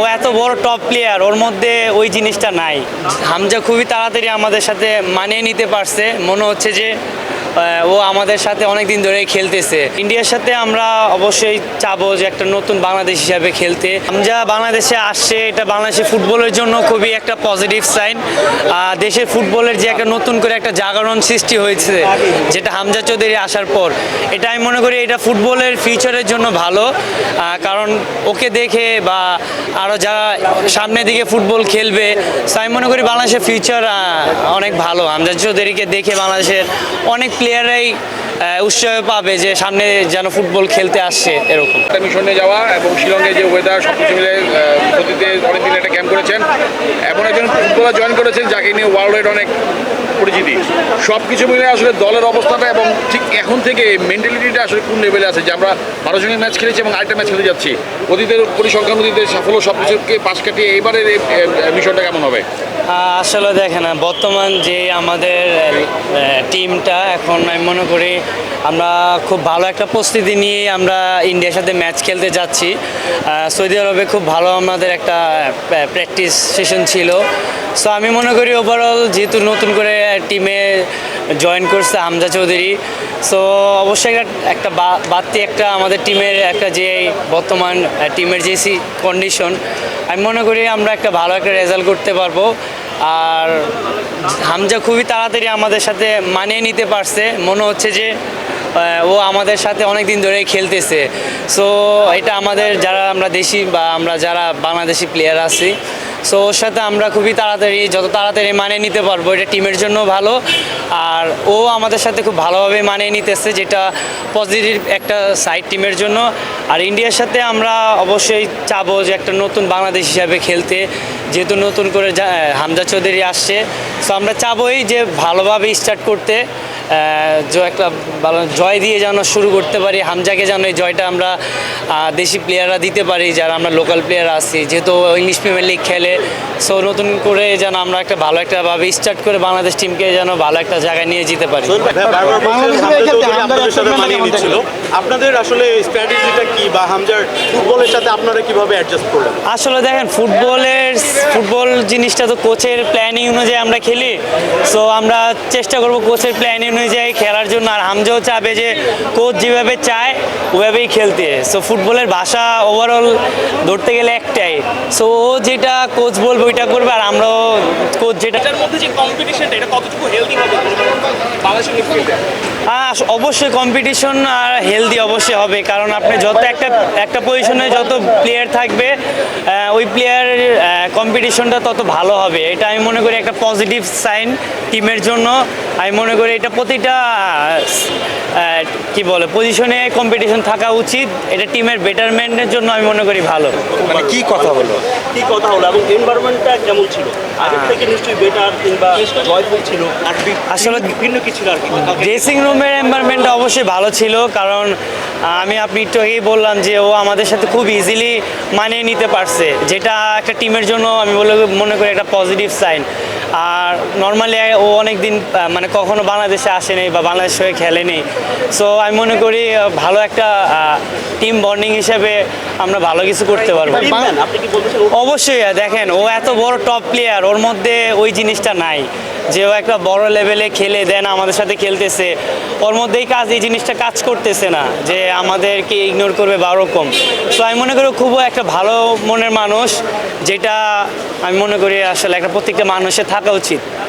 ও এত বড় top player ওর মধ্যে ওই জিনিসটা নাই। হামজা খুবই তাড়াতাড়ি আমাদের সাথে মানিয়ে নিতে পারছে। মনে হচ্ছে যে ও আমাদের সাথে অনেক দিন ধরে খেলতেছে। ইন্ডিয়ার সাথে আমরা অবশ্যই চাবো যে একটা নতুন বাংলাদেশ হিসাবে খেলতে। হামজা বাংলাদেশে আসছে, এটা বাংলাদেশে ফুটবলের জন্য খুবই একটা পজিটিভ সাইন দেশের ফুটবলের যে একটা নতুন করে একটা জাগরণ সৃষ্টি হয়েছে, যেটা হামজা চৌধুরী আসার পর। এটা আমি মনে করি এটা ফুটবলের ফিউচারের জন্য ভালো। কারণ ওকে দেখে বা আরও যারা সামনের দিকে ফুটবল খেলবে আমি মনে করি বাংলাদেশের ফিউচার অনেক ভালো। হামজা চৌধুরীকে দেখে বাংলাদেশের অনেক প্লেয়াররাই উৎসাহ পাবে যে সামনে যেন ফুটবল খেলতে আসছে এরকম। মিশনে যাওয়া এবং শিলংয়ে যে ওয়েদার সব কিছু মিলে গতিতে অনেকদিন একটা ক্যাম্প করেছেন। এমন একজন ফুটবলার জয়েন করেছেন যাকে নিয়ে ওয়ার্ল্ড অনেক পরিচিতি। সব কিছু মিলে আসলে দলের অবস্থাটা এবং ঠিক এখন থেকে মেন্টালিটিটা আসলে কোন লেভেলে আছে? যে আমরা বারো জনের ম্যাচ খেলেছি এবং আরেকটা ম্যাচ খেলতে যাচ্ছি। অতীতের পরিসংখ্যান অতীতের সাফল্য সব কিছুকে পাশ কাটিয়ে এবারের মিশনটা কেমন হবে? আসলে দেখেন, বর্তমান যে আমাদের টিমটা এখন আমি মনে করি আমরা খুব ভালো একটা প্রস্তুতি নিয়ে আমরা ইন্ডিয়ার সাথে ম্যাচ খেলতে যাচ্ছি। সৌদি আরবে খুব ভালো আমাদের একটা প্র্যাকটিস সেশন ছিল। সো আমি মনে করি ওভারঅল যেহেতু নতুন করে টিমে জয়েন করছে হামজা চৌধুরী। সো অবশ্যই একটা- বাড়তি একটা আমাদের টিমের একটা যে বর্তমান টিমের যে কন্ডিশন আমি মনে করি আমরা একটা ভালো একটা রেজাল্ট করতে পারব। আর হামজা খুবই তাড়াতাড়ি আমাদের সাথে মানিয়ে নিতে পারছে। মনে হচ্ছে যে ও আমাদের সাথে অনেক দিন ধরে খেলতেছে। সো এটা আমাদের যারা আমরা দেশি বা আমরা যারা বাংলাদেশি প্লেয়ার আছি সো ওর সাথে আমরা খুবই তাড়াতাড়ি, যত তাড়াতাড়ি মানিয়ে নিতে পারব, এটা টিমের জন্য ভালো। আর ও আমাদের সাথে খুব ভালোভাবে মানিয়ে নিতেছে, যেটা পজিটিভ একটা সাইড টিমের জন্য। আর ইন্ডিয়ার সাথে আমরা অবশ্যই চাবো যে একটা নতুন বাংলাদেশ হিসাবে খেলতে, যেহেতু নতুন করে হামজা চৌধুরী আসছে। সো আমরা চাবোই যে ভালোভাবে স্টার্ট করতে। একটা ভালো জয় দিয়ে যেন শুরু করতে পারি হামজাকে যেন এই জয়টা আমরা দেশি প্লেয়াররা দিতে পারি যারা আমরা লোকাল প্লেয়ার আছি। যেহেতু ইংলিশ প্রিমিয়ার লিগ খেলে সো নতুন করে যেন আমরা একটা ভালো একটা ভাবে স্টার্ট করে বাংলাদেশ টিমকে যেন ভালো একটা জায়গায় নিয়ে যেতে পারি। থাকে? আপনাদের আসলে স্ট্র্যাটেজিটা কি বা হামজার ফুটবলের সাথে আপনারা কীভাবে অ্যাডজাস্ট করলেন? আসলে দেখেন ফুটবলের ফুটবল জিনিসটা তো কোচের প্ল্যানিং অনুযায়ী আমরা খেলি। সো আমরা চেষ্টা করব কোচের প্ল্যানিং অনুযায়ী খেলার জন্য আর হামজাও চাবে যে কোচ যেভাবে চায় ওভাবেই খেলতে। সো ফুটবলের ভাষা ওভারঅল ধরতে গেলে একটাই। সো ও যেটা কোচ বলবে ওইটা করবে আর আমরাও কোচ যেটা মধ্যে যে কম্পিটিশনটা এটা কতটুকু হেলদি হবে? হ্যাঁ অবশ্যই কম্পিটিশন আর হেলদি অবশ্যই হবে কারণ আপনি যত একটা একটা পজিশনে যত প্লেয়ার থাকবে ওই প্লেয়ার কম্পিটিশনটা তত ভালো হবে। এটা আমি মনে করি একটা পজিটিভ সাইন টিমের জন্য। আমি মনে করি এটা প্রতিটা কি বলে পজিশনে কম্পিটিশন থাকা উচিত। এটা টিমের বেটারমেন্টের জন্য আমি মনে করি ভালো। মানে কি কথা হলো? কি কথা হলো? এবং এনভায়রনমেন্টটা কেমন ছিল? আগের থেকে নিশ্চয়ই বেটার কিংবা জয়ফুল ছিল। আর আসলে- ভিন্ন কিছু ছিল আর কি? ড্রেসিং রুমের এনভায়রনমেন্টটা অবশ্যই ভালো ছিল কারণ আমি আপনি একটু আগেই বললাম যে ও আমাদের সাথে খুব ইজিলি মানিয়ে নিতে পারছে। যেটা একটা টিমের জন্য আমি বলে মনে করি একটা পজিটিভ সাইন আর নর্মালি ও অনেক দিন মানে কখনো বাংলাদেশে আসেনি বা বাংলাদেশ হয়ে খেলেনি সো আমি মনে করি ভালো একটা টিম বর্নিং হিসেবে আমরা ভালো কিছু করতে পারব। অবশ্যই দেখেন ও এত বড় টপ প্লেয়ার ওর মধ্যে ওই জিনিসটা নাই। যে ও একটা বড় লেভেলে খেলে দেন আমাদের সাথে খেলতেছে। ওর মধ্যেই কাজ, এই জিনিসটা কাজ করতেছে না, যে আমাদেরকে ইগনোর করবে বা ওরকম। তো আমি মনে করি খুব একটা ভালো মনের মানুষ, যেটা আমি মনে করি আসলে একটা প্রত্যেকটা মানুষের থাকা উচিত।